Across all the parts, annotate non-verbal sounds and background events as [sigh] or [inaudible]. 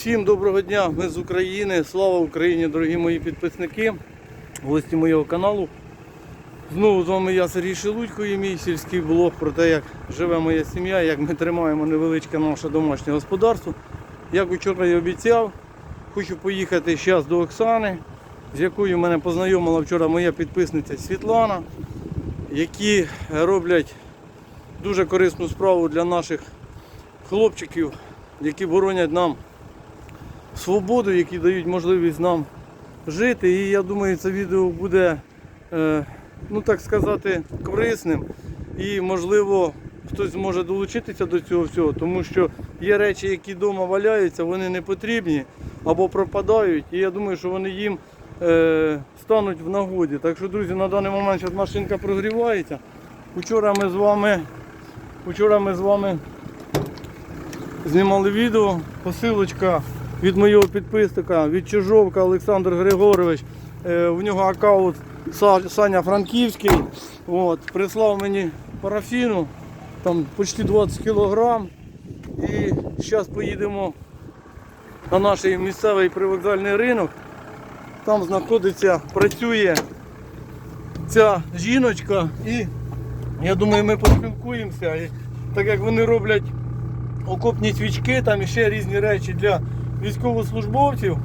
Всім доброго дня, ми з України. Слава Україні, дорогі мої підписники, гості моєго каналу. Знову з вами я Сергій Шелудько і мій сільський блог про те, як живе моя сім'я, як ми тримаємо невеличке наше домашнє господарство. Як вчора і обіцяв, хочу поїхати зараз до Оксани, з якою мене познайомила вчора моя підписниця Світлана, які роблять дуже корисну справу для наших хлопчиків, які боронять нам свободу, які дають можливість нам жити. І я думаю, це відео буде, е, ну так сказати, корисним. І можливо хтось зможе долучитися до цього всього, тому що є речі, які вдома валяються, вони не потрібні або пропадають. І я думаю, що вони їм е, стануть в нагоді. Так що, друзі, на даний момент зараз машинка прогрівається. Вчора ми з вами, вчора ми з вами знімали відео. Посилочка від моєго підписника, від Чижовка Олександр Григорович. Е, У нього аккаунт Саня Франківський. От, прислав мені парафіну, там почти 20 кілограм. І зараз поїдемо на наш місцевий привокзальний ринок. Там знаходиться, працює ця жіночка і я думаю, ми поспілкуємося. І так як вони роблять окопні свічки, там і ще різні речі для військовослужбовців,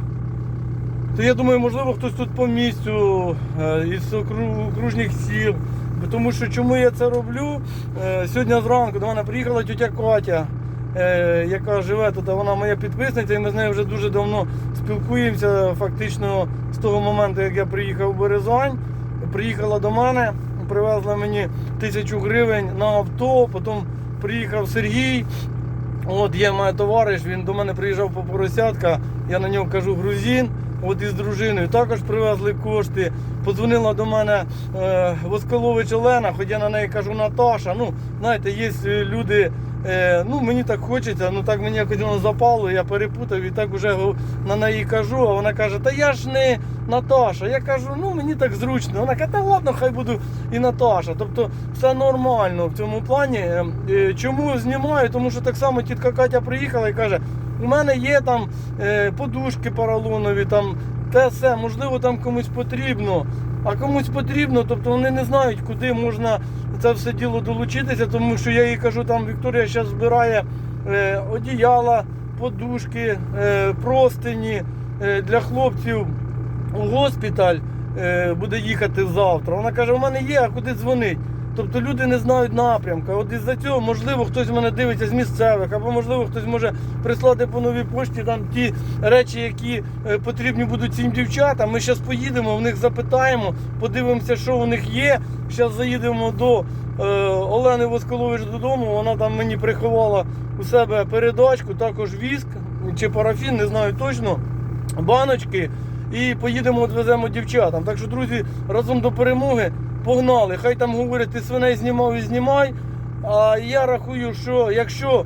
то я думаю, можливо, хтось тут по місцю е, із окру- окружних сіл. Тому що чому я це роблю? Е, Сьогодні зранку до мене приїхала тітя Катя, е, яка живе тут, вона моя підписниця, і ми з нею вже дуже давно спілкуємося. Фактично з того моменту, як я приїхав в Березань, приїхала до мене, привезла мені тисячу гривень на авто, потім приїхав Сергій. От є моє товариш, він до мене приїжджав по поросятка, я на нього кажу грузин, от із дружиною також привезли кошти. Подзвонила до мене е, Восколович Олена, хоч я на неї кажу Наташа. Ну, знаєте, є е, люди, е, ну мені так хочеться, ну так мені якось воно запало, я перепутав і так вже на неї кажу, а вона каже, та я ж не Наташа. Я кажу, ну мені так зручно. Вона каже, та ладно, хай буду і Наташа. Тобто все нормально в цьому плані. Е, е, Чому знімаю? Тому що так само тітка Катя приїхала і каже, у мене є там е, подушки поролонові, там те все, можливо, там комусь потрібно. А комусь потрібно, тобто вони не знають, куди можна це все діло долучитися, тому що я їй кажу, там Вікторія зараз збирає е, одіяла, подушки, е, простині е, для хлопців у госпіталь е, буде їхати завтра. Вона каже, у мене є, а куди дзвонить? Тобто люди не знають напрямка. От із-за цього, можливо, хтось мене дивиться з місцевих, або можливо хтось може прислати по новій пошті там ті речі, які е, потрібні будуть цим дівчатам. Ми зараз поїдемо, в них запитаємо, подивимося, що у них є. Зараз заїдемо до е, Олени Восколович додому. Вона там мені приховала у себе передачку, також віск чи парафін, не знаю точно. Баночки і поїдемо, відвеземо дівчатам. Так що, друзі, разом до перемоги погнали. Хай там говорять, ти свиней знімав і знімай. А я рахую, що якщо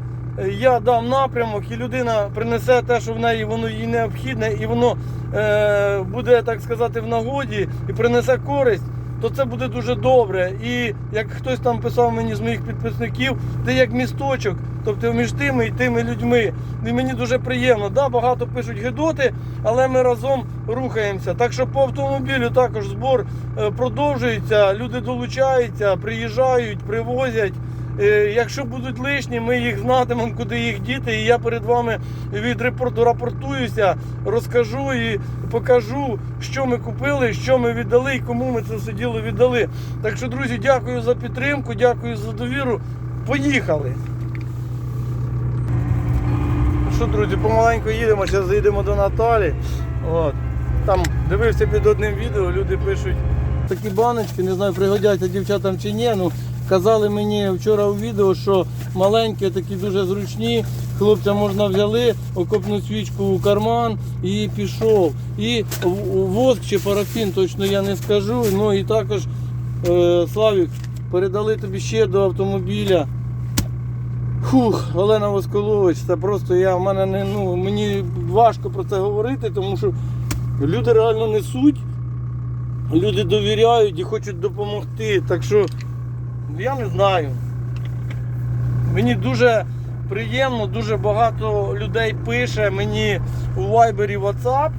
я дам напрямок і людина принесе те, що в неї воно їй необхідне, і воно е, буде, так сказати, в нагоді і принесе користь, то це буде дуже добре. І як хтось там писав мені з моїх підписників, ти як місточок, тобто між тими і тими людьми. І мені дуже приємно. Да, багато пишуть гидоти, але ми разом рухаємося. Так що по автомобілю також збор е, продовжується, люди долучаються, приїжджають, привозять. Е, Якщо будуть лишні, ми їх знатимемо, куди їх діти. І я перед вами від репорту рапортуюся, розкажу і покажу, що ми купили, що ми віддали і кому ми це все діло віддали. Так що, друзі, дякую за підтримку, дякую за довіру. Поїхали! Ну Що, друзі, помаленьку їдемо, зараз заїдемо до Наталі. От. Там дивився під одним відео, люди пишуть такі баночки, не знаю, пригодяться дівчатам чи ні. Ну, казали мені вчора у відео, що маленькі, такі дуже зручні. Хлопцям можна взяли, окопну свічку у карман і пішов. І воск чи парафін, точно я не скажу. Ну і також е, Славік, передали тобі ще до автомобіля. Фух, Олена Восколович, це просто я в мене не ну мені важко про це говорити, тому що люди реально несуть, люди довіряють і хочуть допомогти. Так що я не знаю. Мені дуже приємно. Дуже багато людей пише мені у Viber і WhatsApp,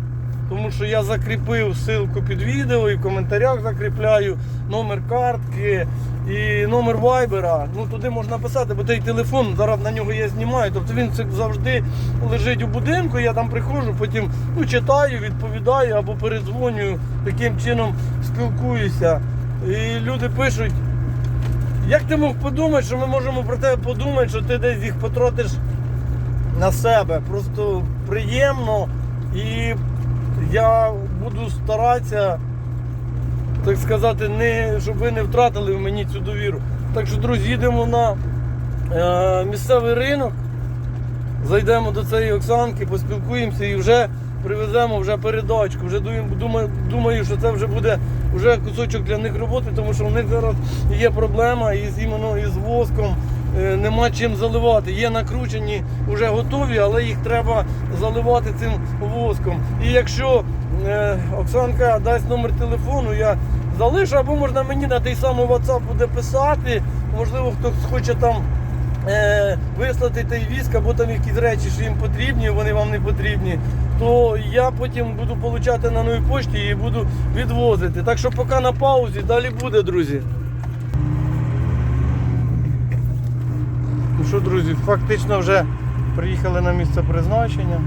тому що я закріпив ссылку під відео і в коментарях закріпляю номер картки і номер Viber. Ну туди можна писати, бо той телефон зараз на нього я знімаю. Тобто він завжди лежить у будинку. Я там приходжу, потім ну, читаю, відповідаю або передзвонюю, таким чином спілкуюся. І люди пишуть. Як ти мог подумати, що ми можемо про тебе подумати, що ти десь їх потратиш на себе? Просто приємно і я буду старатися, так сказати, не, щоб ви не втратили в мені цю довіру. Так що, друзі, їдемо на е, місцевий ринок, зайдемо до цієї Оксанки, поспілкуємося і вже привеземо вже передачку. Вже думаю, думаю, що це вже буде вже кусочок для них роботи, тому що в них зараз є проблема із іменно із воском. е, Нема чим заливати. Є накручені, вже готові, але їх треба заливати цим воском. І якщо е, Оксанка дасть номер телефону, я залишу, або можна мені на той самий WhatsApp буде писати. Можливо, хтось хоче там е, вислати той віск, або там якісь речі, що їм потрібні, вони вам не потрібні, то я потім буду получати на новій пошті і буду відвозити. Так що поки на паузі, далі буде, друзі. Ну що, друзі, фактично вже приїхали на місце призначення.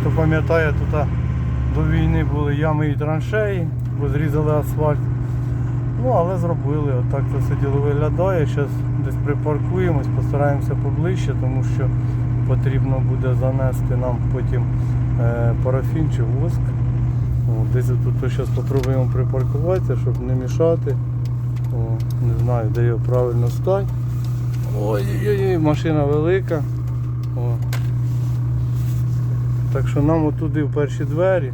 Хто пам'ятає, тут до війни були ями і траншеї, бо зрізали асфальт. Ну, але зробили, отак це все діло виглядає. Зараз десь припаркуємось, постараємося поближче, тому що потрібно буде занести нам потім е, парафін чи воск. Десь тут зараз спробуємо припаркуватися, щоб не мішати. О, не знаю, де його правильно стати. Ой-ой-ой, машина велика. О. Так що нам отуди в перші двері.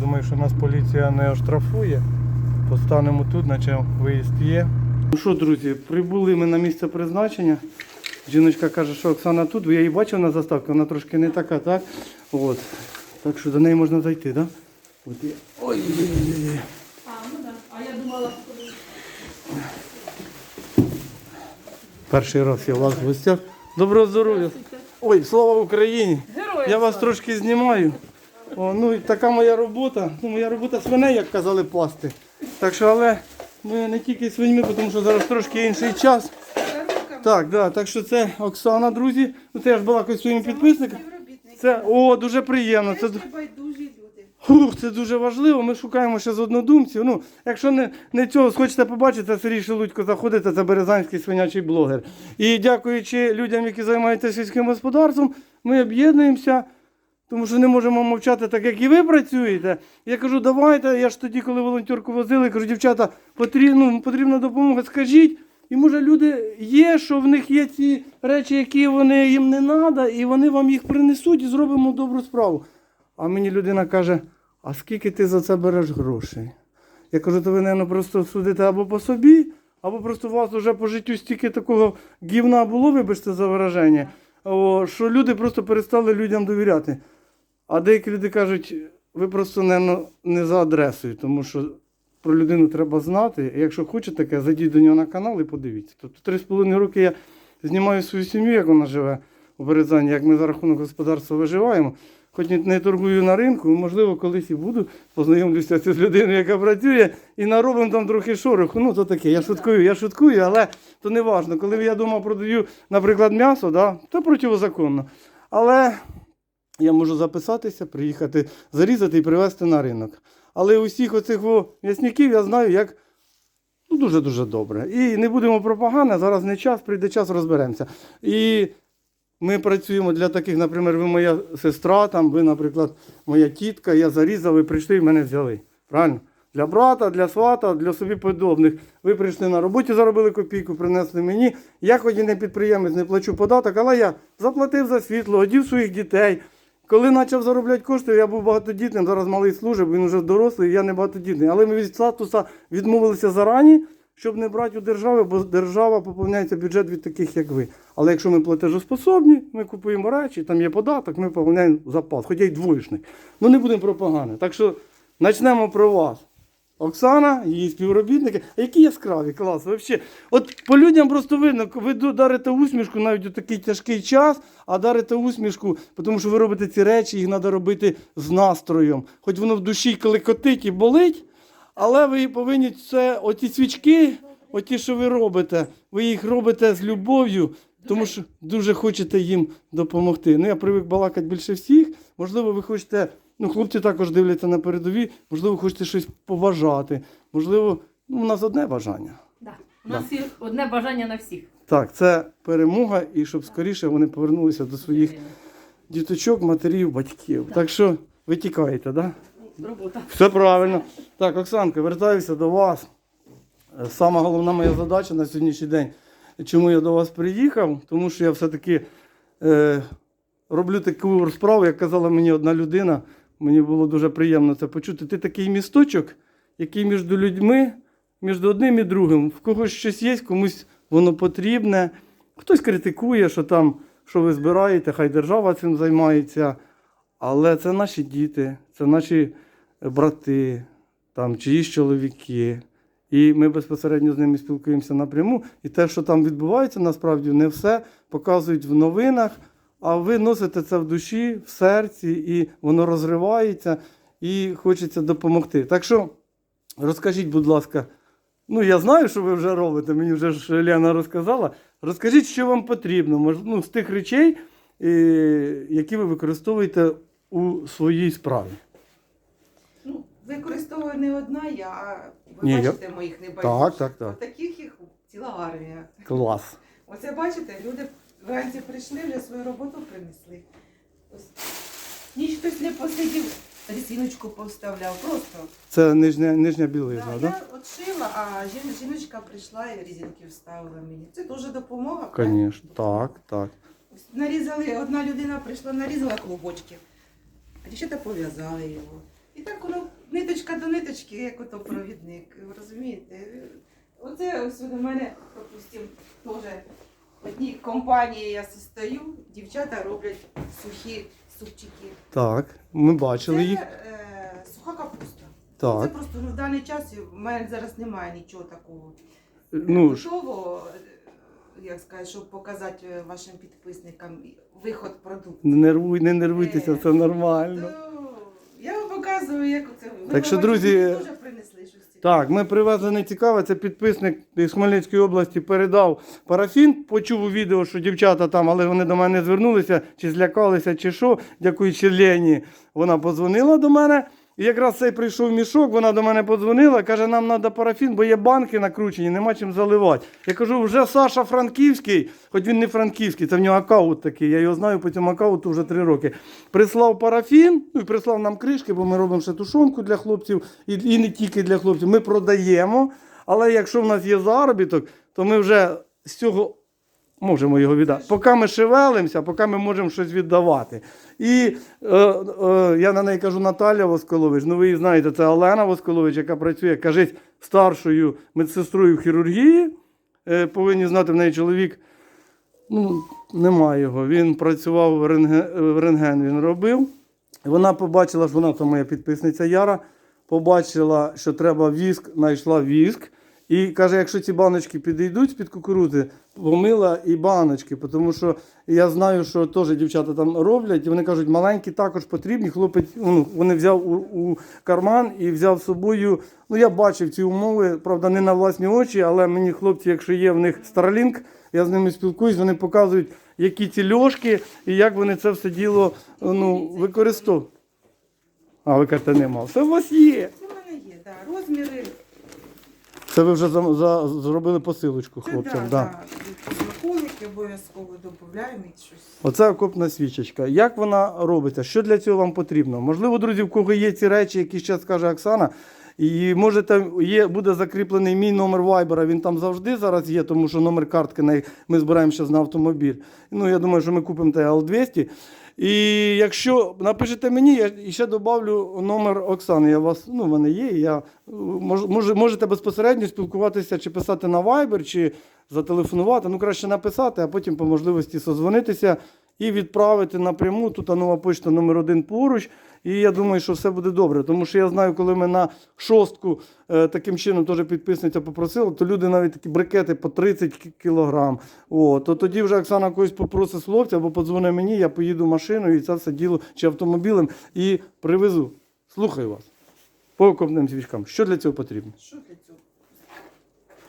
Думаю, що нас поліція не оштрафує. Постанемо тут, наче виїзд є. Ну що, друзі, прибули ми на місце призначення. Жіночка каже, що Оксана тут, я її бачив на заставці, вона трошки не така, так? От. Так що до неї можна зайти, так? Да? От є. Ой-ой-ой. А, ну да. А я думала, Перший раз я у вас в гостях. Доброго здоров'я. Ой, слава Україні! Героям Я вас слава. трошки знімаю. О, ну і така моя робота. Ну, моя робота свиней, як казали, пасти. Так що, але ми не тільки свиньми, тому що зараз трошки інший час. Так, да, так що це Оксана, друзі. Ну це я ж балакаю зі своїми підписниками. Це о, дуже приємно. Це ду- байдужі люди. Ух, це дуже важливо. Ми шукаємо ще з однодумців. Ну, якщо не, не цього хочете побачити, це Сергій Шелудько заходите, це березанський свинячий блогер. І дякуючи людям, які займаються сільським господарством, ми об'єднуємося. Тому що не можемо мовчати так, як і ви працюєте. Я кажу, давайте. Я ж тоді, коли волонтерку возили, кажу, дівчата, потрібно, ну, потрібна допомога, скажіть. І може люди є, що в них є ці речі, які вони їм не треба, і вони вам їх принесуть і зробимо добру справу. А мені людина каже, а скільки ти за це береш грошей? Я кажу, то ви, мабуть, просто судите або по собі, або просто у вас вже по життю стільки такого гівна було, вибачте за вираження, що люди просто перестали людям довіряти. А деякі люди кажуть, ви просто не, не за адресою, тому що про людину треба знати. Якщо хочете таке, зайдіть до нього на канал і подивіться. Тобто три з половиною роки я знімаю свою сім'ю, як вона живе у Березані, як ми за рахунок господарства виживаємо. Хоч не торгую на ринку, можливо, колись і буду познайомлюся з людиною, яка працює, і наробимо там трохи шороху. Ну, то таке. Я шуткую, я шуткую, але то не важно. Коли я вдома продаю, наприклад, м'ясо, да, то противозаконно. Але я можу записатися, приїхати, зарізати і привезти на ринок. Але усіх оцих м'ясників я знаю, як ну, дуже-дуже добре. І не будемо пропаганда, зараз не час, прийде час, розберемося. І ми працюємо для таких, наприклад, ви моя сестра, там, ви, наприклад, моя тітка, я зарізав, ви прийшли і мене взяли. Правильно? Для брата, для свата, для собі подобних. Ви прийшли на роботі, заробили копійку, принесли мені. Я хоч і не підприємець, не плачу податок, але я заплатив за світло, одів своїх дітей. Коли почав заробляти кошти, я був багатодітним, зараз малий служив, він вже дорослий, я не багатодітний. Але ми від статуса відмовилися зарані, щоб не брати у держави, бо держава поповняється бюджет від таких, як ви. Але якщо ми платежоспособні, ми купуємо речі, там є податок, ми поповняємо запас, хоча й двоєчник. Ну не будемо пропагани. Так що почнемо про вас. Оксана, її співробітники. А які яскраві, клас, взагалі. От по людям просто видно, ви дарите усмішку навіть у такий тяжкий час, а дарите усмішку, тому що ви робите ці речі, їх треба робити з настроєм. Хоч воно в душі клекотить і болить, але ви повинні це, оті свічки, оті, що ви робите, ви їх робите з любов'ю, тому що дуже хочете їм допомогти. Ну, я привик балакати більше всіх. Можливо, ви хочете, ну, хлопці також дивляться на передові, можливо, хочете щось побажати. Можливо, ну, у нас одне бажання. Да. У нас є одне бажання на всіх. Так, це перемога, і щоб скоріше вони повернулися до своїх діточок, матерів, батьків. Так що ви тікаєте, так? Да? Робота. Все правильно. Так, Оксанка, вертаюся до вас. Е, Сама головна моя задача на сьогоднішній день, чому я до вас приїхав, тому що я все-таки е, роблю таку справу, як казала мені одна людина. Мені було дуже приємно це почути. Ти такий місточок, який між людьми, між одним і другим. В когось щось є, комусь воно потрібне. Хтось критикує, що там, що ви збираєте, хай держава цим займається. Але це наші діти, це наші брати, там, чиїсь чоловіки. І ми безпосередньо з ними спілкуємося напряму. І те, що там відбувається, насправді не все показують в новинах, а ви носите це в душі, в серці, і воно розривається, і хочеться допомогти. Так що розкажіть, будь ласка, ну я знаю, що ви вже робите, мені вже ж Лена розказала. Розкажіть, що вам потрібно, ну, з тих речей, е, які ви використовуєте у своїй справі. Ну, використовую не одна я, а ви Ні, я- моїх небайдужих. Так, так, так. Таких їх ціла армія. Клас. Оце бачите, люди вранці прийшли, вже свою роботу принесли. Ось. Ніч хтось не посидів, резиночку поставляв. Просто. Це нижня, нижня білизна, Да, так? я от шила, а жін, жіночка прийшла і резинки вставила мені. Це дуже допомога. Звісно. Так, так. Ось Нарізали, одна людина прийшла, нарізала клубочки, а дівчата пов'язали його. І так воно ниточка до ниточки, як ото провідник. Ви розумієте? Оце ось до мене, допустим, теж одній компанії я состою, дівчата роблять сухі супчики. Так. Ми Це бачили їх. е, суха капуста. Це просто ну, в даний час в мене зараз немає нічого такого. Ну, ж, Готово, е, як сказати, щоб показати е, вашим підписникам виход продукту. не нервуй, не нервуйтеся, Е. це нормально. То Я вам показую, як це. Так що, друзі, мені теж принесли щось. цікаве. Так, ми привезли не цікаве. Це підписник з Хмельницької області передав парафін. Почув у відео, що дівчата там, але вони до мене звернулися, чи злякалися, чи що. Дякуючи Лені, вона позвонила до мене. І якраз цей прийшов мішок, вона до мене подзвонила, каже, нам треба парафін, бо є банки накручені, нема чим заливати. Я кажу, вже Саша Франківський, хоч він не франківський, це в нього аккаунт такий, я його знаю по цьому аккаунту вже три роки. Прислав парафін, ну і прислав нам кришки, бо ми робимо ще тушонку для хлопців, і, і не тільки для хлопців. Ми продаємо. Але якщо в нас є заробіток, то ми вже з цього можемо його віддати. Поки ми шевелимося, поки ми можемо щось віддавати. І е, е, я на неї кажу Наталя Восколович. Ну ви її знаєте, це Олена Восколович, яка працює, кажіть, старшою медсестрою в хірургії. Е, повинні знати в неї чоловік. Ну, немає його. Він працював в рентген, в рентген він робив. Вона побачила, що вона це моя підписниця Яра. Побачила, що треба віск, знайшла віск. І каже, якщо ці баночки підійдуть з-під кукурудзи, помила і баночки, тому що я знаю, що теж дівчата там роблять, і вони кажуть, маленькі також потрібні. Хлопець ну, вони взяв у, у карман і взяв з собою. Ну, я бачив ці умови, правда, не на власні очі, але мені хлопці, якщо є в них Starlink, я з ними спілкуюсь, вони показують, які ці льошки і як вони це все діло ну, використовують. А, ви кажете, нема. Все у вас є. Це в мене є, да. розміри. Це ви вже за, за, зробили посилочку хлопцям. да, Да. Смаколики обов'язково додаємо і щось. Оце окопна свічечка. Як вона робиться? Що для цього вам потрібно? Можливо, друзі, в кого є ці речі, які ще скаже Оксана. І можете, є, буде закріплений мій номер вайбера, він там завжди зараз є, тому що номер картки ми збираємо зараз на автомобіль. Ну, я думаю, що ми купимо той L200. І якщо напишете мені, я ще додавлю номер Оксани. Я вас, ну, в мене є. Я, мож, може, можете безпосередньо спілкуватися, чи писати на Viber, чи зателефонувати. Ну, краще написати, а потім по можливості созвонитися і відправити напряму. Тут нова почта номер один поруч. І я думаю, що все буде добре. Тому що я знаю, коли ми на шостку е, таким чином теж підписниця попросила, то люди навіть такі брикети по 30 кілограм. О, то тоді вже Оксана когось попросить хлопця або подзвони мені, я поїду машиною і це все діло чи автомобілем і привезу. Слухаю вас. По окопним свічкам. Що для цього потрібно? Що для цього?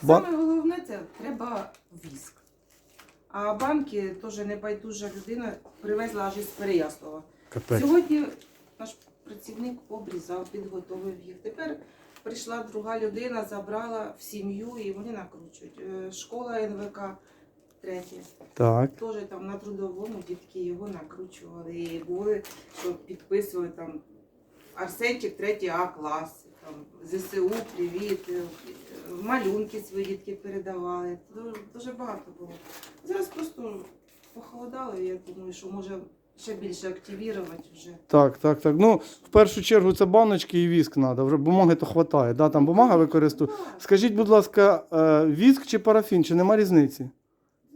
Ба- Саме головне це треба віск. А банки теж небайдужа людина привезла аж із Переяслава. Капець. Сьогодні наш працівник обрізав, підготовив їх. Тепер прийшла друга людина, забрала в сім'ю і вони накручують. Е, Школа НВК третя. Так. Теж там на трудовому дітки його накручували. І були, що підписували там Арсенчик, третій А клас, там ЗСУ, привіт, е, малюнки свої дітки передавали. Дуже, дуже багато було. Зараз просто похолодало, і я думаю, що може ще більше активірувати вже. Так, так, так. Ну, в першу чергу це баночки і віск треба. Вже бумаги то хватає. Да? Там бумага використовує. Скажіть, будь ласка, е, віск чи парафін, чи нема різниці?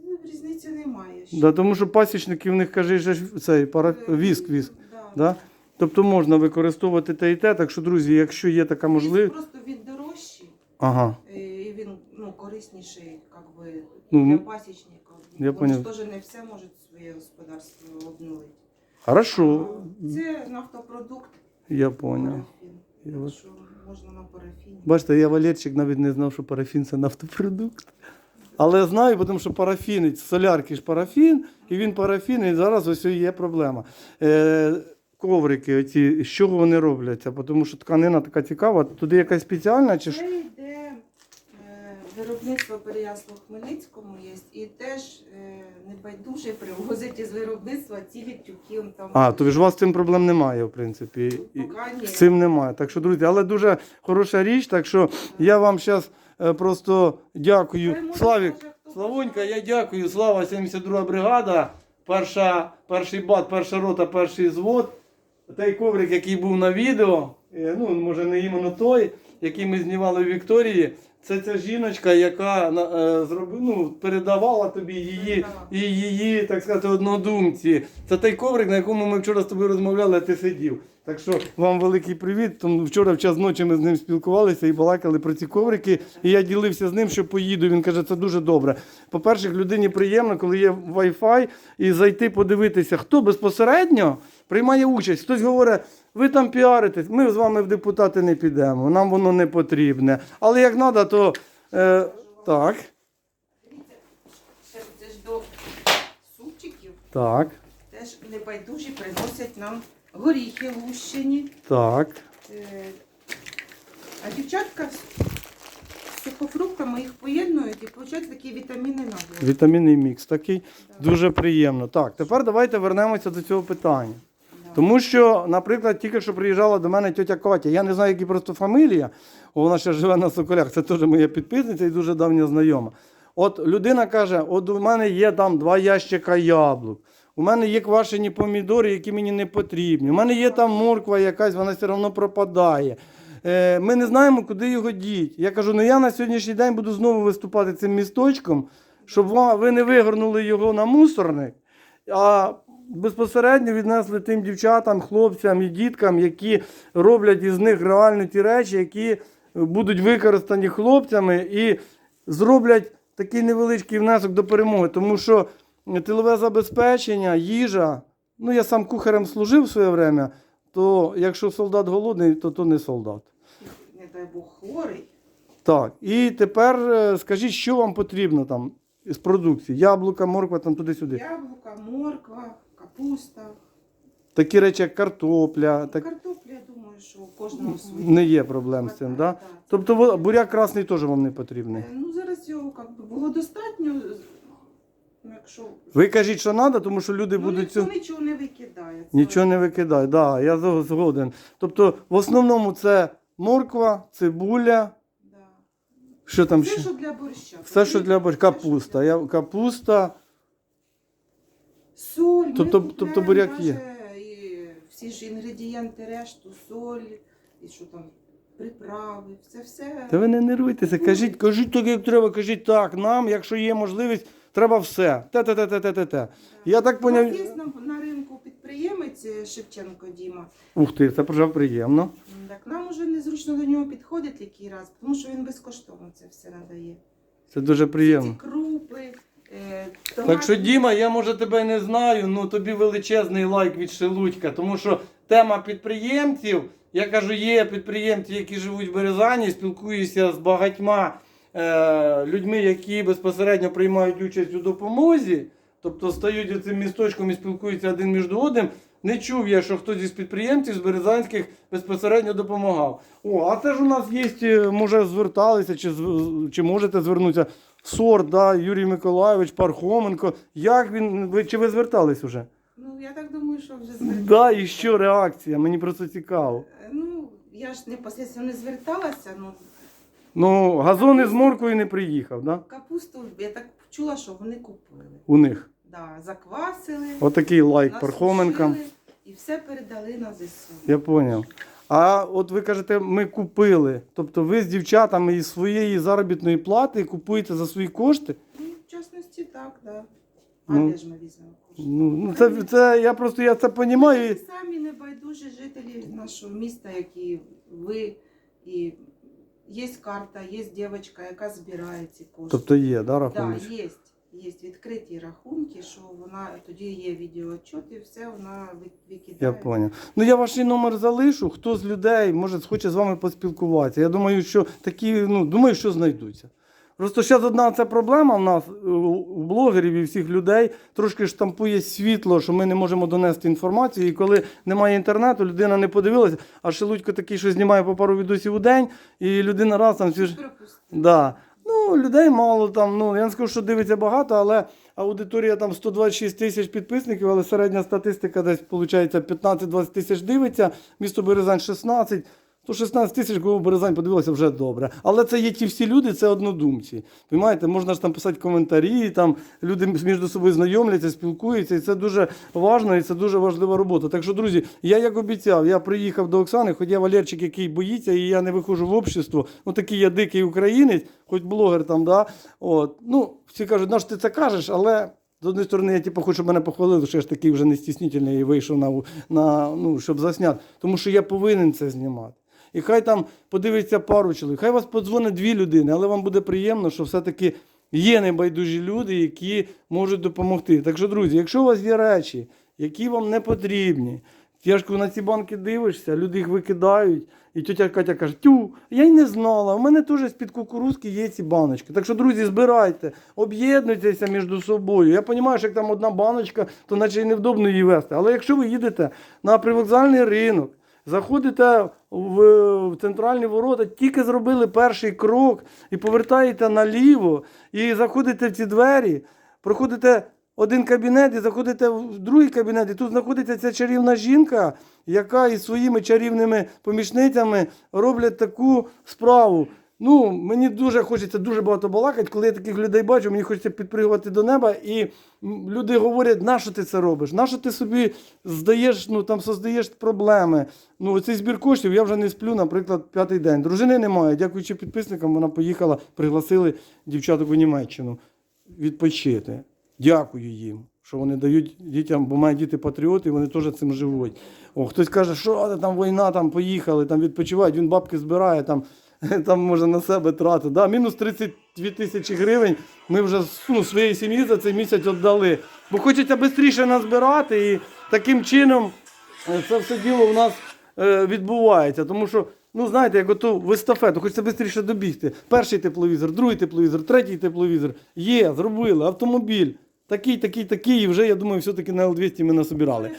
Ну, Різниці немає. ще. Да, тому що пасічники в них кажуть, що ж цей пара... Е, віск, віск. Да. Да? Тобто можна використовувати те і те. Так що, друзі, якщо є така Віск можливість. Просто він дорожчий, Ага. е, і він ну, корисніший как би, Ну, для пасічників. Я Вони ж поняв. теж не все можуть своє господарство обнулити. Хорошо. Це нафтопродукт Я поняв. парафін. Я що можна на парафіні. Бачите, я Валерчик навіть не знав, що парафін це нафтопродукт. Але знаю, тому що парафін, солярки ж парафін, і він парафін, і зараз ось є проблема. Е, коврики, оці, з чого вони робляться? Тому що тканина така цікава. Туди якась спеціальна чи ж? Це виробництво Переяслав Хмельницькому є, і теж е, небайдуже привозять із виробництва цілі тюки. Там, А, то ж у вас з цим проблем немає, в принципі. Ні. з цим немає. Так що, друзі, але дуже хороша річ. Так що я вам зараз просто дякую. Славік, Славонька, я дякую. Слава 72 бригада. Перша, перший бат, перша рота, перший звод. Той коврик, який був на відео, е, ну може не іменно той, який ми знімали в Вікторії. Це ця жіночка, яка е, зроби- ну, передавала тобі її, і її, так сказати, однодумці. Це той коврик, на якому ми вчора з тобою розмовляли, а ти сидів. Так що вам великий привіт. Тому вчора в час ночі ми з ним спілкувалися і балакали про ці коврики. І я ділився з ним, що поїду. Він каже, це дуже добре. По-перше, людині приємно, коли є Wi-Fi, і зайти подивитися, хто безпосередньо приймає участь. Хтось говорить, ви там піаритесь, ми з вами в депутати не підемо, нам воно не потрібне. Але як треба, то е, так, це ж до супчиків так, теж небайдужі приносять нам горіхи лущені. так. Е, А дівчатка з сухофруктами їх поєднують і виходить такий вітамінний набір. Вітамінний мікс такий. Дуже приємно. Так, тепер давайте вернемося до цього питання. Тому що, наприклад, тільки що приїжджала до мене тетя Катя. Я не знаю, які просто фамілія. Вона ще живе на Соколях. Це теж моя підписниця і дуже давня знайома. От людина каже: от у мене є там два ящика яблук. У мене є квашені помідори, які мені не потрібні. У мене є там морква якась, вона все одно пропадає. Е, Ми не знаємо, куди його діти. Я кажу, ну я на сьогоднішній день буду знову виступати цим місточком, щоб ви не вигорнули його на мусорник, а безпосередньо віднесли тим дівчатам, хлопцям і діткам, які роблять із них реально ті речі, які будуть використані хлопцями і зроблять такий невеличкий внесок до перемоги. Тому що тилове забезпечення, їжа. Ну, я сам кухарем служив в своє время, то якщо солдат голодний, то то не солдат. Не дай Бог хворий. Так, і тепер е, скажіть, що вам потрібно там з продукції? Яблука, морква, там туди-сюди. Яблука, морква, капуста. Такі речі, як картопля, так Картопля, я думаю, що у кожного свої. не є проблем з цим, да? Так. Тобто во- буряк красний теж вам не потрібний. Е, Ну зараз його как би, було достатньо. Ну, якщо Ви кажіть, що треба, тому що люди ну, будуть ніхто нічого не викидає. Це нічого не викидають. Да, я згоден. Тобто, в основному це морква, цибуля, Да. що там Все, ще? що для борща. Все, що для борщ, Все, що капуста. для- Я, капуста. Соль. Тобто- ми тобто купляємо буряк є? І всі ж інгредієнти решту, соль, і що там, приправи, це все. Та ви не нервуйтеся, кажіть, кажіть так, як треба, кажіть так. Нам, якщо є можливість, треба все. Те-те-те-те-те-те. Я так У нас поняв. є на, на ринку підприємець е, Шевченко Діма. Ух ти, це вже приємно. М, Так нам уже незручно до нього підходити який раз, тому що він безкоштовно це все надає. Це дуже Ці приємно. крупи, е, Так що, Діма, я може тебе не знаю, ну тобі величезний лайк від Шелудька, тому що тема підприємців, я кажу, є підприємці, які живуть в Березані, спілкуюся з багатьма е, людьми, які безпосередньо приймають участь у допомозі, тобто стають цим місточком і спілкуються один між одним. Не чув я, що хтось із підприємців з Березанських безпосередньо допомагав. О, а це ж у нас є, е, може, зверталися, чи, чи можете звернутися. Сорт, да, Юрій Миколайович, Пархоменко. Як він. Ви, чи ви звертались уже? Ну, я так думаю, що вже зверталася. Да, і що реакція? Мені просто цікаво. Е, Ну, я ж непосередньо не зверталася, ну Ну, газон із моркою не приїхав, да? капусту, я так чула, що вони купили. У них. Да, заквасили, Отакий лайк насушили Пархоменкам. і все передали на ЗСУ. Я зрозумів. А от ви кажете, ми купили. Тобто ви з дівчатами із своєї заробітної плати купуєте за свої кошти? Ну, в частності так, да. А Ну, де ж ми візьмемо кошти? Ну, ну це, це я просто я це розумію. Ми самі небайдужі жителі нашого міста, які ви, і є карта, є дівчинка, яка збирає ці кошти. Тобто є, да, да, рахунок? є. Є відкриті рахунки, що вона тоді є відеоотчет і все вона викидає. Я поняв. Ну я ваш номер залишу. Хто з людей може хоче з вами поспілкуватися. Я думаю, що такі, ну думаю, що знайдуться. Просто зараз одна ця проблема в нас е, у блогерів і всіх людей трошки штампує світло, що ми не можемо донести інформацію. І коли немає інтернету, людина не подивилася, а Шелудько такий, що знімає по пару відосів у день, і людина раз там всі ж. Да. Ну, людей мало там. Ну, я не скажу, що дивиться багато, але аудиторія там 126 тисяч підписників, але середня статистика десь виходить 15-20 тисяч дивиться, місто Березань 16. То 16 тисяч, коли Березань подивилося, вже добре. Але це є ті всі люди, це однодумці. Понимаєте, можна ж там писати коментарі, там люди між собою знайомляться, спілкуються, і це дуже важливо, і це дуже важлива робота. Так що, друзі, я як обіцяв, я приїхав до Оксани, хоч я Валерчик, який боїться, і я не виходжу в общество. Ну такий я дикий українець, хоч блогер там, да. От. Ну, всі кажуть, ну ж ти це кажеш, але. З однієї сторони, я типу, хочу, щоб мене похвалили, що я ж такий вже не стіснительний і вийшов на, на ну, щоб засняти. Тому що я повинен це знімати. І хай там подивиться пару чоловік, хай вас подзвонить дві людини, але вам буде приємно, що все-таки є небайдужі люди, які можуть допомогти. Так що, друзі, якщо у вас є речі, які вам не потрібні, кажу, на ці банки дивишся, люди їх викидають, і тетя Катя каже, тю, я й не знала, у мене теж з-під кукурузки є ці баночки. Так що, друзі, збирайте, об'єднуйтеся між собою. Я розумію, що як там одна баночка, то наче й невдобно її вести. Але якщо ви їдете на привокзальний ринок, Заходите в, центральні ворота, тільки зробили перший крок і повертаєте наліво, і заходите в ці двері, проходите один кабінет і заходите в другий кабінет, і тут знаходиться ця чарівна жінка, яка із своїми чарівними помічницями роблять таку справу. Ну, мені дуже хочеться дуже багато балакати. Коли я таких людей бачу, мені хочеться підпригувати до неба. І люди говорять, нащо ти це робиш? Нащо ти собі здаєш, ну там создаєш проблеми? Ну, цей збір коштів я вже не сплю, наприклад, п'ятий день. Дружини немає. Дякуючи підписникам, вона поїхала, пригласили дівчаток у Німеччину відпочити. Дякую їм. Що вони дають дітям, бо мають діти патріоти, і вони теж цим живуть. О, хтось каже, що там війна, там поїхали, там відпочивають, він бабки збирає, там, [laughs] там може на себе тратити. Да, мінус 32 тисячі гривень ми вже ну, своєї сім'ї за цей місяць віддали. Бо хочеться швидше назбирати, і таким чином е, це все діло у нас е, відбувається. Тому що, ну знаєте, як ото в естафету, хочеться швидше добігти. Перший тепловізор, другий тепловізор, третій тепловізор. Є, зробили, автомобіль. Такий, такий, такий, і вже, я думаю, все-таки на Л200 ми насобирали.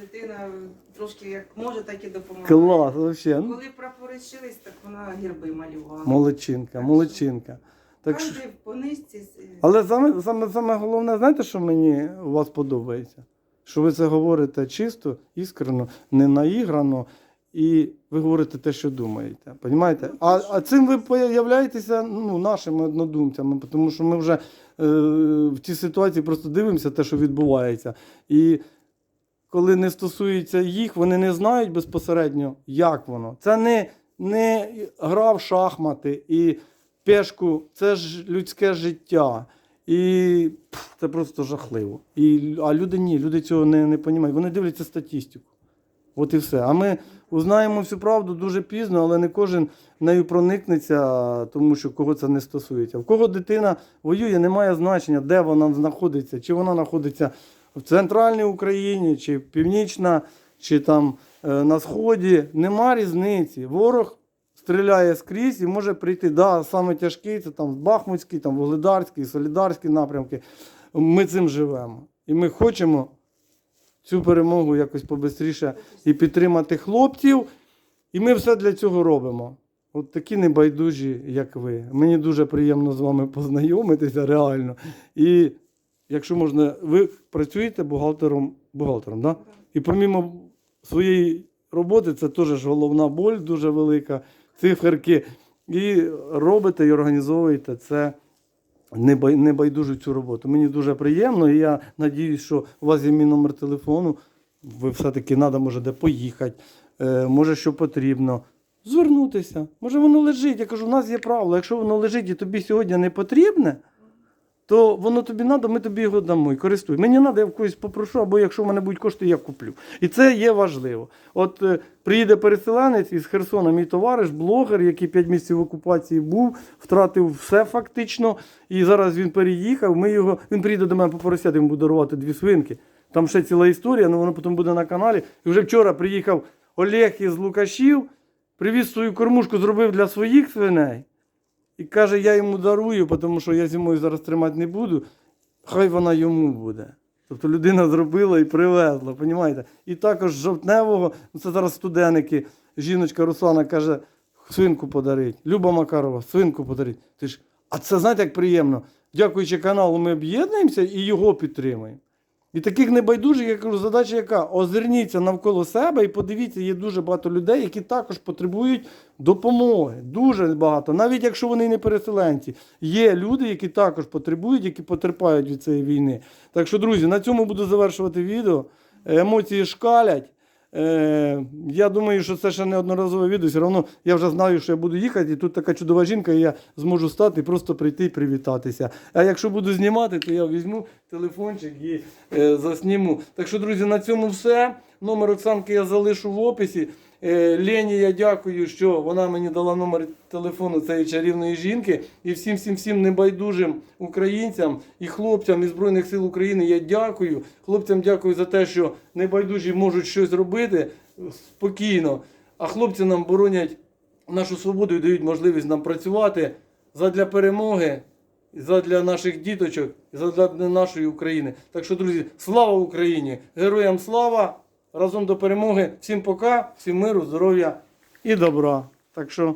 Дитина трошки як може, так і допомагає. Клас, взагалі. Ну, Коли прапори шились, так вона герби малювала. молодчинка, молодчинка. Так що... Кожен по низці. з- Але саме, саме, саме головне, знаєте, що мені у вас подобається? Що ви це говорите чисто, іскрено, не наіграно, і ви говорите те, що думаєте. Понімаєте? А, а цим ви появляєтеся ну, нашими однодумцями, тому що ми вже е, в цій ситуації просто дивимося те, що відбувається. І коли не стосується їх, вони не знають безпосередньо, як воно. Це не, не гра в шахмати і пешку, це ж людське життя. І це просто жахливо. І, а люди ні, люди цього не, не розуміють. Вони дивляться статистику. От і все. А ми узнаємо всю правду дуже пізно, але не кожен нею проникнеться, тому що кого це не стосується. В кого дитина воює, немає значення, де вона знаходиться, чи вона знаходиться в центральній Україні, чи північна, чи там е, на сході. Нема різниці. Ворог стріляє скрізь і може прийти. Да, саме тяжкий це там Бахмутський, там Вугледарський, Солідарський напрямки. Ми цим живемо. І ми хочемо цю перемогу якось побистріше і підтримати хлопців. І ми все для цього робимо. От такі небайдужі, як ви. Мені дуже приємно з вами познайомитися реально. І якщо можна, ви працюєте бухгалтером, бухгалтером, да? І помімо своєї роботи, це теж головна боль дуже велика, циферки. І робите і організовуєте це не байдужу цю роботу. Мені дуже приємно, і я надіюсь, що у вас є мій номер телефону. Ви все-таки треба, може, де поїхати, е, може, що потрібно. Звернутися. Може, воно лежить. Я кажу, у нас є правило. Якщо воно лежить і тобі сьогодні не потрібне, то воно тобі треба, ми тобі його дамо і користуй. Мені треба, я в когось попрошу, або якщо в мене будуть кошти, я куплю. І це є важливо. От е, приїде переселенець із Херсона, мій товариш, блогер, який 5 місяців в окупації був, втратив все фактично. І зараз він переїхав. Ми його, він приїде до мене попросити, йому буду дарувати дві свинки. Там ще ціла історія, але воно потім буде на каналі. І вже вчора приїхав Олег із Лукашів, привіз свою кормушку, зробив для своїх свиней. І каже, я йому дарую, тому що я зимою зараз тримати не буду. Хай вона йому буде. Тобто людина зробила і привезла, понімаєте? І також жовтневого, ну це зараз студеники, жіночка Руслана каже, свинку подарить. Люба Макарова, свинку подарить. Ти ж, а це знаєте, як приємно. Дякуючи каналу, ми об'єднуємося і його підтримуємо. І таких небайдужих, я кажу, задача яка? Озирніться навколо себе і подивіться, є дуже багато людей, які також потребують допомоги. Дуже багато. Навіть якщо вони не переселенці, є люди, які також потребують, які потерпають від цієї війни. Так що, друзі, на цьому буду завершувати відео. Емоції шкалять. Е, я думаю, що це ще неодноразове відео. Все одно я вже знаю, що я буду їхати, і тут така чудова жінка, і я зможу стати і просто прийти і привітатися. А якщо буду знімати, то я візьму телефончик і е, засніму. Так що, друзі, на цьому все. Номер Оксанки я залишу в описі. Е, Лені, я дякую, що вона мені дала номер телефону цієї чарівної жінки. І всім всім всім небайдужим українцям і хлопцям із Збройних сил України я дякую. Хлопцям дякую за те, що небайдужі можуть щось робити спокійно. А хлопці нам боронять нашу свободу і дають можливість нам працювати задля перемоги, задля наших діточок, задля нашої України. Так що, друзі, слава Україні! Героям слава! Разом до перемоги! Всім пока, всім миру, здоров'я і добра. Так що